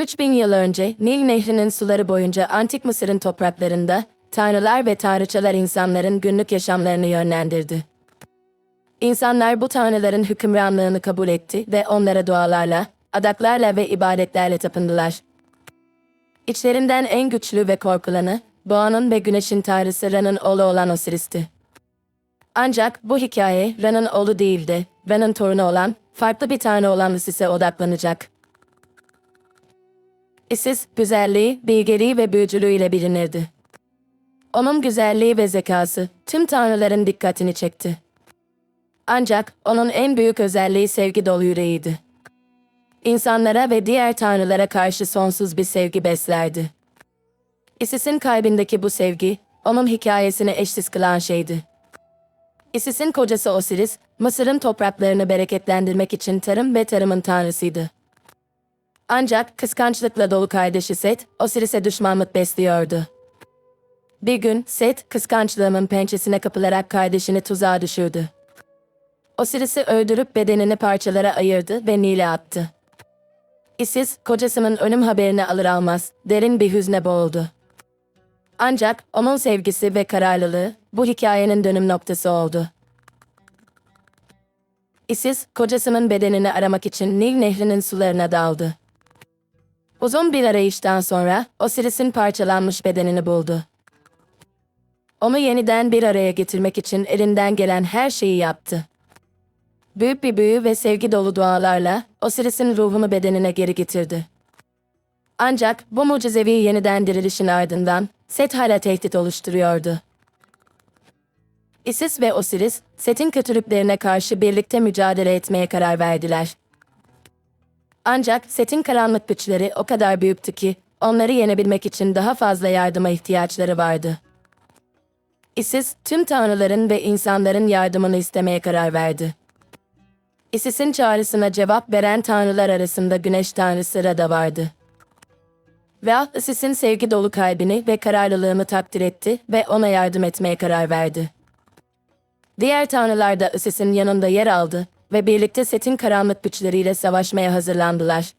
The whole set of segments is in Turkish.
3000 yıl önce Nil Nehri'nin suları boyunca Antik Mısır'ın topraklarında tanrılar ve tanrıçalar insanların günlük yaşamlarını yönlendirdi. İnsanlar bu tanrıların hükümranlığını kabul etti ve onlara dualarla, adaklarla ve ibadetlerle tapındılar. İçlerinden en güçlü ve korkulanı, boğanın ve güneşin tanrısı Ra'nın oğlu olan Osiris'ti. Ancak bu hikaye Ra'nın oğlu değildi, Ra'nın torunu olan, farklı bir tanrı olan Isis'e odaklanacak. Isis, güzelliği, bilgeliği ve büyücülüğüyle bilinirdi. Onun güzelliği ve zekası tüm tanrıların dikkatini çekti. Ancak onun en büyük özelliği sevgi dolu yüreğiydi. İnsanlara ve diğer tanrılara karşı sonsuz bir sevgi beslerdi. Isis'in kalbindeki bu sevgi, onun hikayesini eşsiz kılan şeydi. Isis'in kocası Osiris, Mısır'ın topraklarını bereketlendirmek için tarım ve tarımın tanrısıydı. Ancak kıskançlıkla dolu kardeşi Set, Osiris'e düşmanlık besliyordu. Bir gün Set, kıskançlığının pençesine kapılarak kardeşini tuzağa düşürdü. Osiris'i öldürüp bedenini parçalara ayırdı ve Nil'e attı. Isis, kocasının ölüm haberini alır almaz, derin bir hüzne boğuldu. Ancak onun sevgisi ve kararlılığı bu hikayenin dönüm noktası oldu. Isis, kocasının bedenini aramak için Nil Nehri'nin sularına daldı. Uzun bir arayıştan sonra Osiris'in parçalanmış bedenini buldu. Onu yeniden bir araya getirmek için elinden gelen her şeyi yaptı. Büyük bir büyü ve sevgi dolu dualarla Osiris'in ruhunu bedenine geri getirdi. Ancak bu mucizevi yeniden dirilişin ardından Set hala tehdit oluşturuyordu. Isis ve Osiris, Set'in kötülüklerine karşı birlikte mücadele etmeye karar verdiler. Ancak Set'in karanlık güçleri o kadar büyüktü ki onları yenebilmek için daha fazla yardıma ihtiyaçları vardı. Isis tüm tanrıların ve insanların yardımını istemeye karar verdi. Isis'in çağrısına cevap veren tanrılar arasında güneş tanrısı Ra da vardı. Ra, Isis'in sevgi dolu kalbini ve kararlılığını takdir etti ve ona yardım etmeye karar verdi. Diğer tanrılar da Isis'in yanında yer aldı ve birlikte Set'in karanlık güçleriyle savaşmaya hazırlandılar.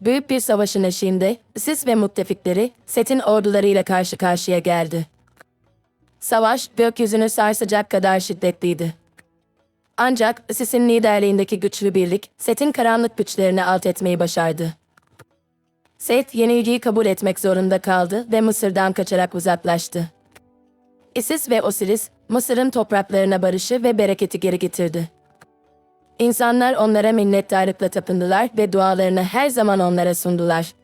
Büyük bir savaşın eşiğinde Isis ve müttefikleri Set'in ordularıyla karşı karşıya geldi. Savaş gökyüzünü sarsacak kadar şiddetliydi. Ancak Isis'in liderliğindeki güçlü birlik Set'in karanlık güçlerini alt etmeyi başardı. Set yenilgiyi kabul etmek zorunda kaldı ve Mısır'dan kaçarak uzaklaştı. Isis ve Osiris, Mısır'ın topraklarına barışı ve bereketi geri getirdi. İnsanlar onlara minnettarlıkla tapındılar ve dualarını her zaman onlara sundular.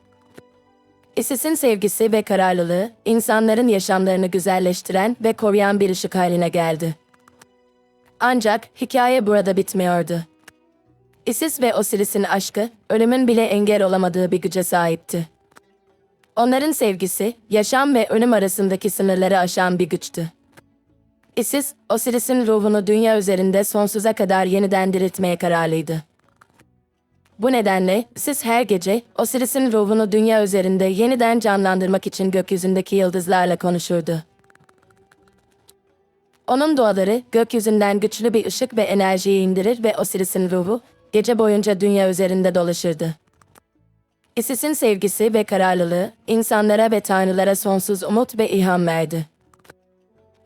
Isis'in sevgisi ve kararlılığı, insanların yaşamlarını güzelleştiren ve koruyan bir ışık haline geldi. Ancak hikaye burada bitmiyordu. Isis ve Osiris'in aşkı, ölümün bile engel olamadığı bir güce sahipti. Onların sevgisi, yaşam ve ölüm arasındaki sınırları aşan bir güçtü. Isis, Osiris'in ruhunu dünya üzerinde sonsuza kadar yeniden diriltmeye kararlıydı. Bu nedenle Isis her gece Osiris'in ruhunu dünya üzerinde yeniden canlandırmak için gökyüzündeki yıldızlarla konuşurdu. Onun duaları gökyüzünden güçlü bir ışık ve enerjiyi indirir ve Osiris'in ruhu gece boyunca dünya üzerinde dolaşırdı. Isis'in sevgisi ve kararlılığı insanlara ve tanrılara sonsuz umut ve ilham verdi.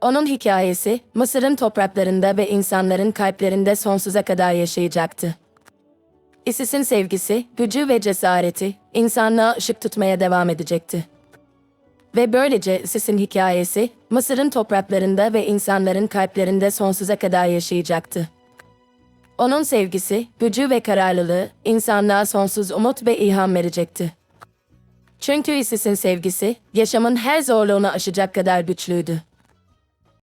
Onun hikayesi Mısır'ın topraklarında ve insanların kalplerinde sonsuza kadar yaşayacaktı. Isis'in sevgisi, gücü ve cesareti insanlığa ışık tutmaya devam edecekti. Ve böylece Isis'in hikayesi Mısır'ın topraklarında ve insanların kalplerinde sonsuza kadar yaşayacaktı. Onun sevgisi, gücü ve kararlılığı insanlığa sonsuz umut ve ilham verecekti. Çünkü Isis'in sevgisi, yaşamın her zorluğunu aşacak kadar güçlüydü.